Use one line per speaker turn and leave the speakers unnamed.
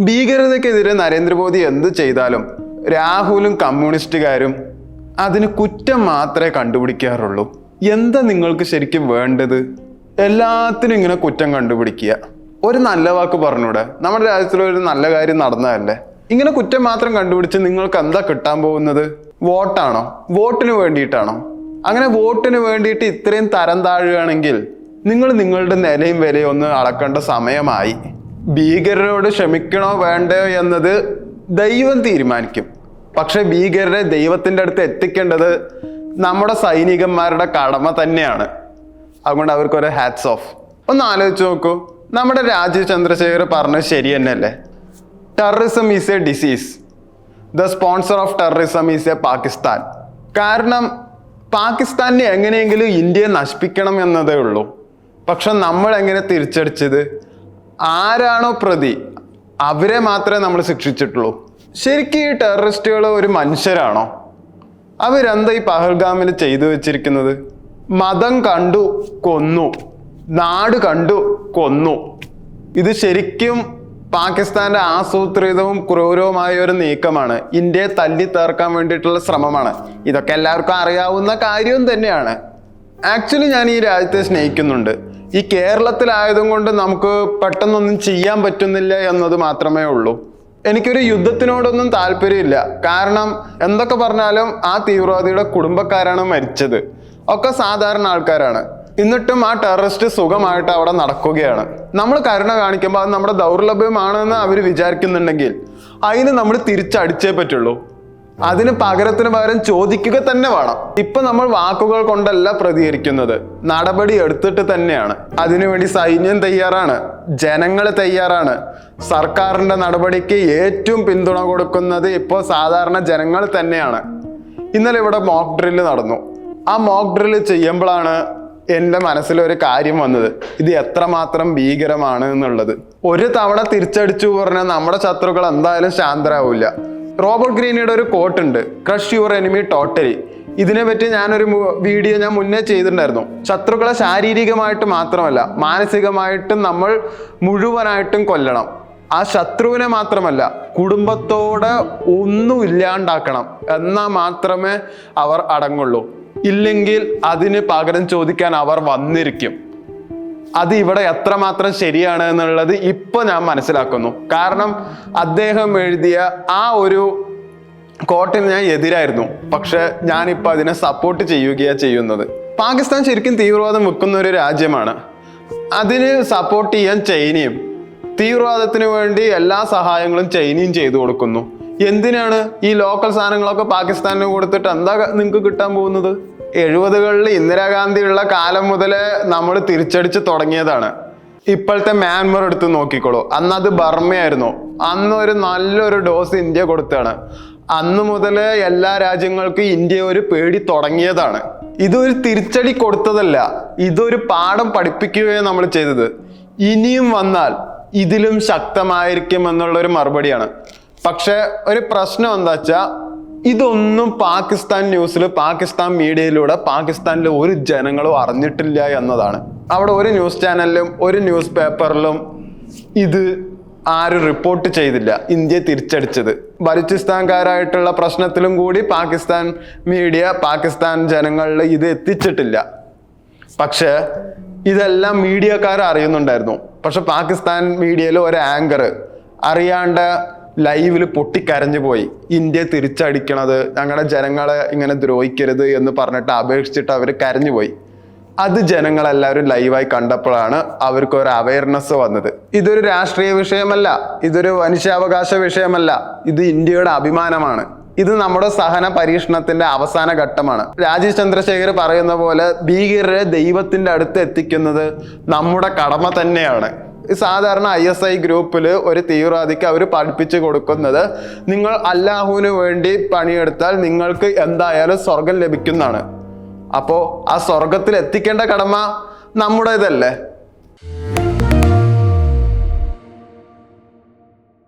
ഭീകരതയ്ക്കെതിരെ നരേന്ദ്രമോദി എന്ത് ചെയ്താലും രാഹുലും കമ്മ്യൂണിസ്റ്റുകാരും അതിന് കുറ്റം മാത്രമേ കണ്ടുപിടിക്കാറുള്ളൂ. എന്താ നിങ്ങൾക്ക് ശരിക്കും വേണ്ടത്? എല്ലാത്തിനും ഇങ്ങനെ കുറ്റം കണ്ടുപിടിക്കുക. ഒരു നല്ല വാക്ക് പറഞ്ഞൂടെ? നമ്മുടെ രാജ്യത്തിൽ ഒരു നല്ല കാര്യം നടന്നതല്ലേ? ഇങ്ങനെ കുറ്റം മാത്രം കണ്ടുപിടിച്ച് നിങ്ങൾക്ക് എന്താ കിട്ടാൻ പോകുന്നത്? വോട്ടാണോ? വോട്ടിന് വേണ്ടിയിട്ടാണോ? അങ്ങനെ വോട്ടിന് വേണ്ടിയിട്ട് ഇത്രയും തരം താഴുകയാണെങ്കിൽ നിങ്ങൾ നിങ്ങളുടെ നിലയും വിലയും ഒന്ന് അളക്കേണ്ട സമയമായി. ഭീകരരോട് ക്ഷമിക്കണോ വേണ്ടയോ എന്നത് ദൈവം തീരുമാനിക്കും. പക്ഷെ ഭീകരരെ ദൈവത്തിന്റെ അടുത്ത് എത്തിക്കേണ്ടത് നമ്മുടെ സൈനികന്മാരുടെ കടമ തന്നെയാണ്. അതുകൊണ്ട് അവർക്കൊരു ഹാറ്റ്സ് ഓഫ് ഒന്ന് ആലോചിച്ച് നോക്കൂ. നമ്മുടെ രാജീവ് ചന്ദ്രശേഖർ പറഞ്ഞത് ശരി തന്നെയല്ലേ? Terrorism is a disease the sponsor of terrorism is a Pakistan കാരണം പാകിസ്ഥാനെ എങ്ങനെയെങ്കിലും ഇന്ത്യയെ നശിപ്പിക്കണം എന്നതേ ഉള്ളൂ. പക്ഷെ നമ്മൾ എങ്ങനെ തിരിച്ചടിച്ചത്? ആരാണോ പ്രതി അവരെ മാത്രമേ നമ്മൾ ശിക്ഷിച്ചിട്ടുള്ളൂ. ശരിക്കും ഈ ടെററിസ്റ്റുകൾ ഒരു മനുഷ്യരാണോ? അവരെന്താ ഈ പഹൽഗാമിൽ ചെയ്തു വെച്ചിരിക്കുന്നത്? മതം കണ്ടു കൊന്നു. നാട് കണ്ടു കൊന്നു. ഇത് ശരിക്കും പാകിസ്ഥാന്റെ ആസൂത്രിതവും ക്രൂരവുമായ ഒരു നീക്കമാണ്. ഇന്ത്യയെ തല്ലി തേർക്കാൻ വേണ്ടിയിട്ടുള്ള ശ്രമമാണ്. ഇതൊക്കെ എല്ലാവർക്കും അറിയാവുന്ന കാര്യവും തന്നെയാണ്. ആക്ച്വലി ഞാൻ ഈ രാജ്യത്തെ സ്നേഹിക്കുന്നുണ്ട്. ഈ കേരളത്തിലായതും കൊണ്ട് നമുക്ക് പെട്ടെന്നൊന്നും ചെയ്യാൻ പറ്റുന്നില്ല എന്നത് മാത്രമേ ഉള്ളൂ. എനിക്കൊരു യുദ്ധത്തിനോടൊന്നും താല്പര്യമില്ല. കാരണം എന്തൊക്കെ പറഞ്ഞാലും ആ തീവ്രവാദിയുടെ കുടുംബക്കാരാണ് മരിച്ചത്. ഒക്കെ സാധാരണ ആൾക്കാരാണ്. എന്നിട്ടും ആ ടെററിസ്റ്റ് സുഖമായിട്ട് അവിടെ നടക്കുകയാണ്. നമ്മൾ കരുണ കാണിക്കുമ്പോൾ അത് നമ്മുടെ ദൗർലഭ്യമാണെന്ന് അവർ വിചാരിക്കുന്നുണ്ടെങ്കിൽ അതിന് നമ്മൾ തിരിച്ചടിച്ചേ പറ്റുള്ളൂ. അതിന് പകരത്തിന് പകരം ചോദിക്കുക തന്നെ വേണം. ഇപ്പൊ നമ്മൾ വാക്കുകൾ കൊണ്ടല്ല പ്രതികരിക്കുന്നത്. നടപടി എടുത്തിട്ട് തന്നെയാണ്. അതിനുവേണ്ടി സൈന്യം തയ്യാറാണ്. ജനങ്ങൾ തയ്യാറാണ്. സർക്കാരിന്റെ നടപടിക്ക് ഏറ്റവും പിന്തുണ കൊടുക്കുന്നത് ഇപ്പോൾ സാധാരണ ജനങ്ങൾ തന്നെയാണ്. ഇന്നലെ ഇവിടെ മോക്ക് ഡ്രില്ല് നടന്നു. ആ മോക്ക് ഡ്രില്ല് ചെയ്യുമ്പോഴാണ് എന്റെ മനസ്സിലൊരു കാര്യം വന്നത്. ഇത് എത്രമാത്രം ഭീകരമാണ് എന്നുള്ളത്. ഒരു തവണ തിരിച്ചടിച്ചു പറഞ്ഞാൽ നമ്മുടെ ശത്രുക്കൾ എന്തായാലും ശാന്തരാവില്ല. റോബർട്ട് ഗ്രീനിയുടെ ഒരു കോട്ട് ഉണ്ട് ക്രഷ് യുവർ എനിമി ടോട്ടലി ഇതിനെ പറ്റി ഞാനൊരു വീഡിയോ ഞാൻ മുന്നേ ചെയ്തിട്ടുണ്ടായിരുന്നു. ശത്രുക്കളെ ശാരീരികമായിട്ട് മാത്രമല്ല മാനസികമായിട്ടും നമ്മൾ മുഴുവനായിട്ടും കൊല്ലണം. ആ ശത്രുവിനെ മാത്രമല്ല കുടുംബത്തോടെ ഒന്നും ഇല്ലാണ്ടാക്കണം എന്നാൽ മാത്രമേ അവർ അടങ്ങുള്ളൂ. ഇല്ലെങ്കിൽ അതിന് പകരം ചോദിക്കാൻ അവർ വന്നിരിക്കും. അത് ഇവിടെ എത്രമാത്രം ശരിയാണ് എന്നുള്ളത് ഇപ്പൊ ഞാൻ മനസ്സിലാക്കുന്നു. കാരണം അദ്ദേഹം എഴുതിയ ആ ഒരു കോട്ടിന് ഞാൻ എതിരായിരുന്നു. പക്ഷെ ഞാനിപ്പോൾ അതിനെ സപ്പോർട്ട് ചെയ്യുകയാണ് ചെയ്യുന്നത്. പാകിസ്ഥാൻ ശരിക്കും തീവ്രവാദം വെക്കുന്ന ഒരു രാജ്യമാണ്. അതിന് സപ്പോർട്ട് ചെയ്യാൻ ചൈനയും തീവ്രവാദത്തിന് വേണ്ടി എല്ലാ സഹായങ്ങളും ചൈനയും ചെയ്തു കൊടുക്കുന്നു. എന്തിനാണ് ഈ ലോക്കൽ സാധനങ്ങളൊക്കെ പാകിസ്ഥാനിന് കൊടുത്തിട്ട് എന്താ നിങ്ങൾക്ക് കിട്ടാൻ പോകുന്നത്? എഴുപതുകളിൽ ഇന്ദിരാഗാന്ധിയുള്ള കാലം മുതൽ നമ്മൾ തിരിച്ചടിച്ച് തുടങ്ങിയതാണ്. ഇപ്പോഴത്തെ മ്യാൻമർ എടുത്ത് നോക്കിക്കോളൂ. അന്ന് അത് ബർമ്മയായിരുന്നു അന്ന് ഒരു നല്ലൊരു ഡോസ് ഇന്ത്യ കൊടുത്താണ്. അന്ന് മുതൽ എല്ലാ രാജ്യങ്ങൾക്കും ഇന്ത്യ ഒരു പേടി തുടങ്ങിയതാണ്. ഇതൊരു തിരിച്ചടി കൊടുത്തതല്ല. ഇതൊരു പാഠം പഠിപ്പിക്കുകയാണ് നമ്മൾ ചെയ്തത്. ഇനിയും വന്നാൽ ഇതിലും ശക്തമായിരിക്കും എന്നുള്ള ഒരു മറുപടിയാണ്. പക്ഷെ ഒരു പ്രശ്നം എന്താ വെച്ചാ ഇതൊന്നും പാകിസ്ഥാൻ ന്യൂസിൽ പാകിസ്ഥാൻ മീഡിയയിലൂടെ പാകിസ്ഥാനിലെ ഒരു ജനങ്ങളും അറിഞ്ഞിട്ടില്ല എന്നതാണ്. അവിടെ ഒരു ന്യൂസ് ചാനലിലും ഒരു ന്യൂസ് പേപ്പറിലും ഇത് ആരും റിപ്പോർട്ട് ചെയ്തില്ല. ഇന്ത്യ തിരിച്ചടിച്ചത്. ബലൂചിസ്ഥാൻകാരായിട്ടുള്ള പ്രശ്നത്തിലും കൂടി പാകിസ്ഥാൻ മീഡിയ പാകിസ്ഥാൻ ജനങ്ങളിൽ ഇത് എത്തിച്ചിട്ടില്ല. പക്ഷേ ഇതെല്ലാം മീഡിയക്കാർ അറിയുന്നുണ്ടായിരുന്നു. പക്ഷെ പാകിസ്ഥാൻ മീഡിയയിൽ ഒരു ആങ്കർ അറിയാണ്ട് ലൈവിൽ പൊട്ടിക്കരഞ്ഞു പോയി. ഇന്ത്യ തിരിച്ചടിക്കണത് ഞങ്ങളുടെ ജനങ്ങളെ ഇങ്ങനെ ദ്രോഹിക്കരുത് എന്ന് പറഞ്ഞിട്ട് അപേക്ഷിച്ചിട്ട് അവർ കരഞ്ഞു പോയി. അത് ജനങ്ങളെല്ലാവരും ലൈവായി കണ്ടപ്പോഴാണ് അവർക്ക് ഒരു അവയർനെസ് വന്നത്. ഇതൊരു രാഷ്ട്രീയ വിഷയമല്ല ഇതൊരു മനുഷ്യാവകാശ വിഷയമല്ല ഇത് ഇന്ത്യയുടെ അഭിമാനമാണ്. ഇത് നമ്മുടെ സഹന പരീക്ഷണത്തിന്റെ അവസാന ഘട്ടമാണ്. രാജീവ് ചന്ദ്രശേഖർ പറയുന്ന പോലെ ഭീകരരെ ദൈവത്തിന്റെ അടുത്ത് എത്തിക്കുന്നത് നമ്മുടെ കടമ തന്നെയാണ്. സാധാരണ ഐ എസ് ഐ ഗ്രൂപ്പിൽ ഒരു തീവ്രവാദിക്ക് അവർ പഠിപ്പിച്ചു കൊടുക്കുന്നത് നിങ്ങൾ അല്ലാഹുവിന് വേണ്ടി പണിയെടുത്താൽ നിങ്ങൾക്ക് എന്തായാലും സ്വർഗം ലഭിക്കുന്നതാണ്. അപ്പോൾ ആ സ്വർഗത്തിൽ എത്തിക്കേണ്ട കടമ നമ്മുടേതല്ലേ?